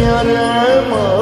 yarama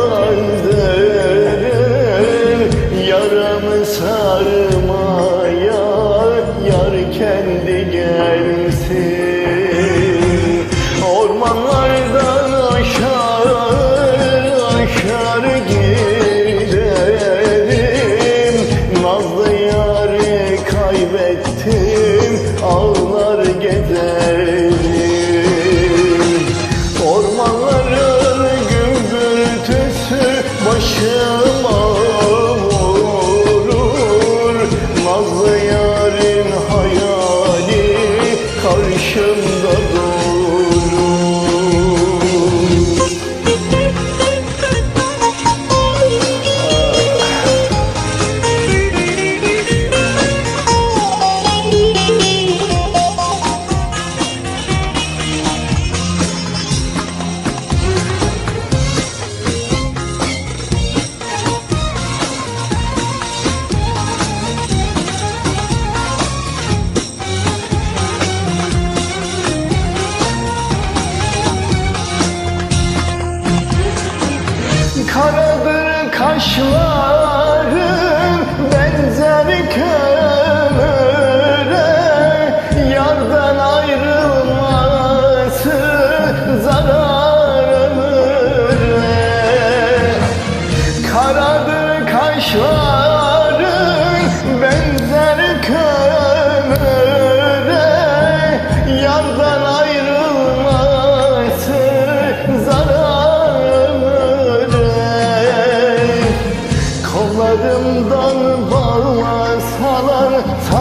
karadır kaşlar.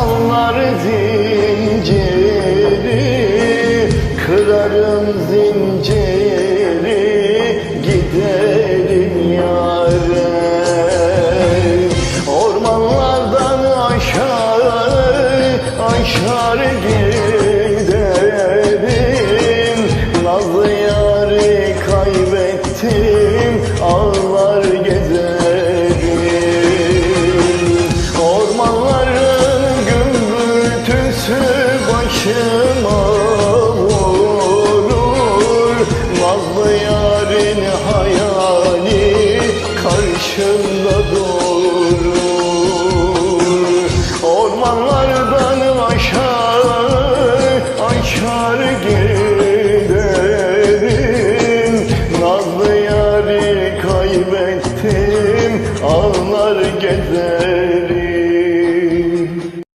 Sallar zinciri Kırarım zinciri Giderim yâre. Ormanlardan aşağı Aşağı giderim. Nazlı yâri kaybettim. başıma vurur Nazlı yarın hayali karşımda durur Ormanlardan aşağı